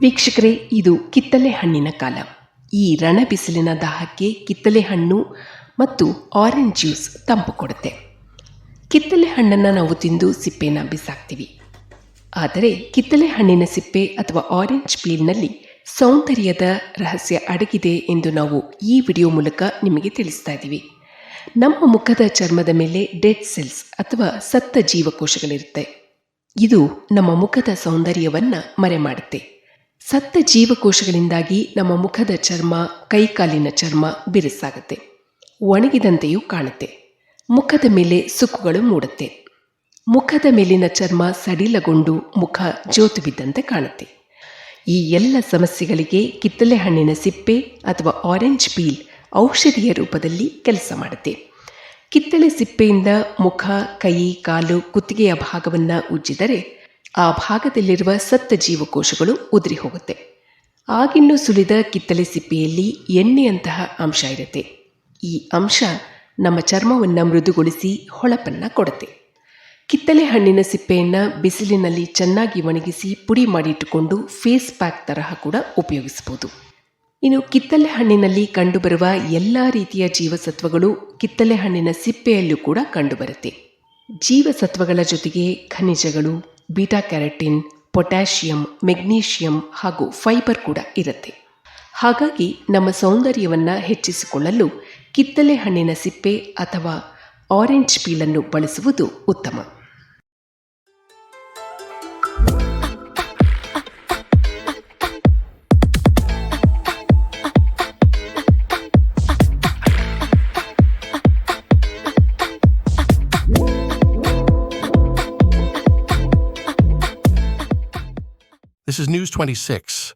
ವೀಕ್ಷಕರೇ, ಇದು ಕಿತ್ತಲೆ ಹಣ್ಣಿನ ಕಾಲ. ಈ ರಣ ಬಿಸಿಲಿನ ದಾಹಕ್ಕೆ ಕಿತ್ತಲೆ ಹಣ್ಣು ಮತ್ತು ಆರೆಂಜ್ ಜ್ಯೂಸ್ ತಂಪು ಕೊಡುತ್ತೆ. ಕಿತ್ತಲೆ ಹಣ್ಣನ್ನು ನಾವು ತಿಂದು ಸಿಪ್ಪೆನ ಬಿಸಾಕ್ತೀವಿ. ಆದರೆ ಕಿತ್ತಲೆ ಹಣ್ಣಿನ ಸಿಪ್ಪೆ ಅಥವಾ ಆರೆಂಜ್ ಪೀಲ್ನಲ್ಲಿ ಸೌಂದರ್ಯದ ರಹಸ್ಯ ಅಡಗಿದೆ ಎಂದು ನಾವು ಈ ವಿಡಿಯೋ ಮೂಲಕ ನಿಮಗೆ ತಿಳಿಸ್ತಾ ಇದ್ದೀವಿ. ನಮ್ಮ ಮುಖದ ಚರ್ಮದ ಮೇಲೆ ಡೆಡ್ ಸೆಲ್ಸ್ ಅಥವಾ ಸತ್ತ ಜೀವಕೋಶಗಳಿರುತ್ತೆ. ಇದು ನಮ್ಮ ಮುಖದ ಸೌಂದರ್ಯವನ್ನು ಮರೆ ಮಾಡುತ್ತೆ ಸತ್ತ ಜೀವಕೋಶಗಳಿಂದಾಗಿ ನಮ್ಮ ಮುಖದ ಚರ್ಮ, ಕೈಕಾಲಿನ ಚರ್ಮ ಬಿರುಸಾಗುತ್ತೆ. ಒಣಗಿದಂತೆಯೂ ಕಾಣುತ್ತೆ. ಮುಖದ ಮೇಲೆ ಸುಕ್ಕುಗಳು ಮೂಡುತ್ತೆ. ಮುಖದ ಮೇಲಿನ ಚರ್ಮ ಸಡಿಲಗೊಂಡು ಮುಖ ಜೋತು ಬಿದ್ದಂತೆ ಕಾಣುತ್ತೆ. ಈ ಎಲ್ಲ ಸಮಸ್ಯೆಗಳಿಗೆ ಕಿತ್ತಲೆ ಹಣ್ಣಿನ ಸಿಪ್ಪೆ ಅಥವಾ ಆರೆಂಜ್ ಪೀಲ್ ಔಷಧಿಯ ರೂಪದಲ್ಲಿ ಕೆಲಸ ಮಾಡುತ್ತೆ. ಕಿತ್ತಳೆ ಸಿಪ್ಪೆಯಿಂದ ಮುಖ, ಕೈ, ಕಾಲು, ಕುತ್ತಿಗೆಯ ಭಾಗವನ್ನು ಉಜ್ಜಿದರೆ ಆ ಭಾಗದಲ್ಲಿರುವ ಸತ್ತ ಜೀವಕೋಶಗಳು ಉದುರಿ ಹೋಗುತ್ತೆ. ಆಗಿನ್ನು ಸುಳಿದ ಕಿತ್ತಳೆ ಸಿಪ್ಪೆಯಲ್ಲಿ ಎಣ್ಣೆಯಂತಹ ಅಂಶ ಇರುತ್ತೆ. ಈ ಅಂಶ ನಮ್ಮ ಚರ್ಮವನ್ನು ಮೃದುಗೊಳಿಸಿ ಹೊಳಪನ್ನು ಕೊಡುತ್ತೆ. ಕಿತ್ತಳೆ ಹಣ್ಣಿನ ಸಿಪ್ಪೆಯನ್ನು ಬಿಸಿಲಿನಲ್ಲಿ ಚೆನ್ನಾಗಿ ಒಣಗಿಸಿ ಪುಡಿ ಮಾಡಿಟ್ಟುಕೊಂಡು ಫೇಸ್ ಪ್ಯಾಕ್ ತರಹ ಕೂಡ ಉಪಯೋಗಿಸಬಹುದು ಇನ್ನು ಕಿತ್ತಳೆ ಹಣ್ಣಿನಲ್ಲಿ ಕಂಡುಬರುವ ಎಲ್ಲ ರೀತಿಯ ಜೀವಸತ್ವಗಳು ಕಿತ್ತಳೆ ಹಣ್ಣಿನ ಸಿಪ್ಪೆಯಲ್ಲೂ ಕೂಡ ಕಂಡುಬರುತ್ತೆ. ಜೀವಸತ್ವಗಳ ಜೊತೆಗೆ ಖನಿಜಗಳು ಬೀಟಾ ಕ್ಯಾರೆಟಿನ್ ಪೊಟ್ಯಾಷಿಯಂ, ಮೆಗ್ನೀಷಿಯಂ ಹಾಗೂ ಫೈಬರ್ ಕೂಡ ಇರುತ್ತೆ. ಹಾಗಾಗಿ ನಮ್ಮ ಸೌಂದರ್ಯವನ್ನು ಹೆಚ್ಚಿಸಿಕೊಳ್ಳಲು ಕಿತ್ತಲೆ ಹಣ್ಣಿನ ಸಿಪ್ಪೆ ಅಥವಾ ಆರೆಂಜ್ ಪೀಲನ್ನು ಬಳಸುವುದು ಉತ್ತಮ. This is News 26.